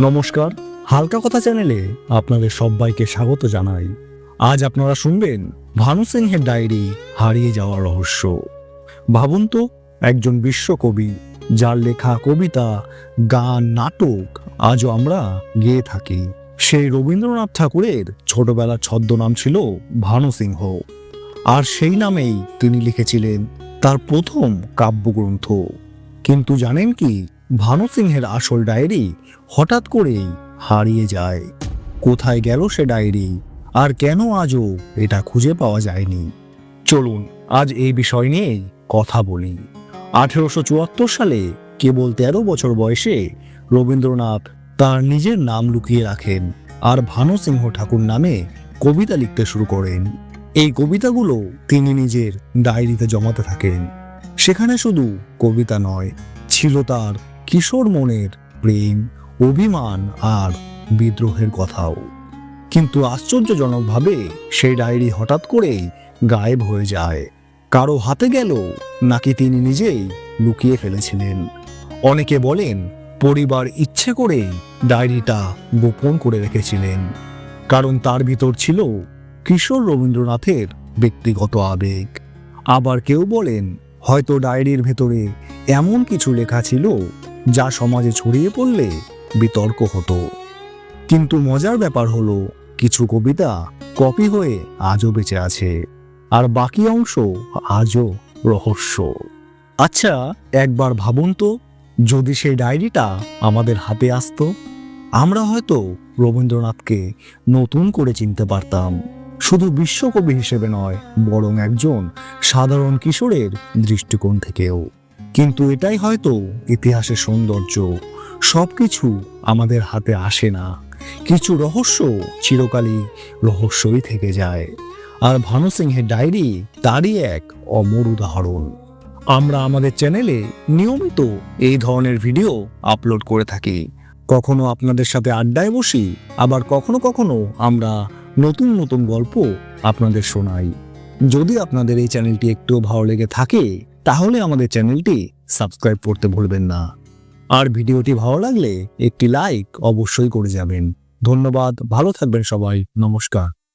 নমস্কার। হালকা কথা চ্যানেলে আপনাদের সবাইকে স্বাগত জানাই। আজ আপনারা শুনবেন ভানু সিংহের ডায়েরি হারিয়ে যাওয়ার রহস্য। ভাবুন তো, একজন বিশ্বকবি, যার লেখা কবিতা, গান, নাটক আজও আমরা গেয়ে থাকি। সেই রবীন্দ্রনাথ ঠাকুরের ছোটবেলার ছদ্মনাম ছিল ভানু সিংহ। আর সেই নামেই তিনি লিখেছিলেন তার প্রথম কাব্যগ্রন্থ। কিন্তু জানেন কি ভানু সিংহের আসল ডায়েরি হঠাৎ করেই হারিয়ে যায়। কোথায় গেল সে ডায়েরি? আর কেন আজও এটা খুঁজে পাওয়া যায়নি? চলুন, আজ এই বিষয় নিয়ে কথা বলি। আঠেরোশো চুয়াত্তর সালে কেবল তেরো বছর বয়সে রবীন্দ্রনাথ তার নিজের নাম লুকিয়ে রাখেন আর ভানু সিংহ ঠাকুর নামে কবিতা লিখতে শুরু করেন। এই কবিতাগুলো তিনি নিজের ডায়েরিতে জমাতে থাকেন। সেখানে শুধু কবিতা নয়, ছিল তার কিশোর মনের প্রেম, অভিমান আর বিদ্রোহের কথাও। কিন্তু আশ্চর্যজনকভাবে সেই ডায়েরি হঠাৎ করেই গায়েব হয়ে যায়। কারও হাতে গেল নাকি তিনি নিজেই লুকিয়ে ফেলেছিলেন। অনেকে বলেন, পরিবার ইচ্ছে করেই ডায়েরিটা গোপন করে রেখেছিলেন। কারণ তার ভিতর ছিল কিশোর রবীন্দ্রনাথের ব্যক্তিগত আবেগ। আবার কেউ বলেন, হয়তো ডায়েরির ভেতরে এমন কিছু লেখা ছিল যা সমাজে ছড়িয়ে পড়লে বিতর্ক হতো। কিন্তু মজার ব্যাপার হলো, কিছু কবিতা কপি হয়ে আজও বেঁচে আছে, আর বাকি অংশ আজও রহস্য। আচ্ছা একবার ভাবুন তো, যদি সেই ডায়েরিটা আমাদের হাতে আসতো, আমরা হয়তো রবীন্দ্রনাথকে নতুন করে চিনতে পারতাম। শুধু বিশ্বকবি হিসেবে নয়, বরং একজন সাধারণ কিশোরের দৃষ্টিকোণ থেকেও। কিন্তু এটাই হয়তো ইতিহাসের সৌন্দর্য। সবকিছু আমাদের হাতে আসে না। কিছু রহস্য চিরকালই রহস্যই থেকে যায়। আর ভানু সিংহের ডায়েরি তারই এক অমর উদাহরণ। আমরা আমাদের চ্যানেলে নিয়মিত এই ধরনের ভিডিও আপলোড করে থাকি। কখনো আপনাদের সাথে আড্ডায় বসি, আবার কখনো কখনো আমরা নতুন নতুন গল্প আপনাদের শোনাই। যদি আপনাদের এই চ্যানেলটি একটু ভালো লেগে থাকে তাহলে আমাদের চ্যানেলটি সাবস্ক্রাইব করতে ভুলবেন না। আর ভিডিওটি ভালো লাগলে একটি লাইক অবশ্যই করে যাবেন। ধন্যবাদ, ভালো থাকবেন সবাই, নমস্কার।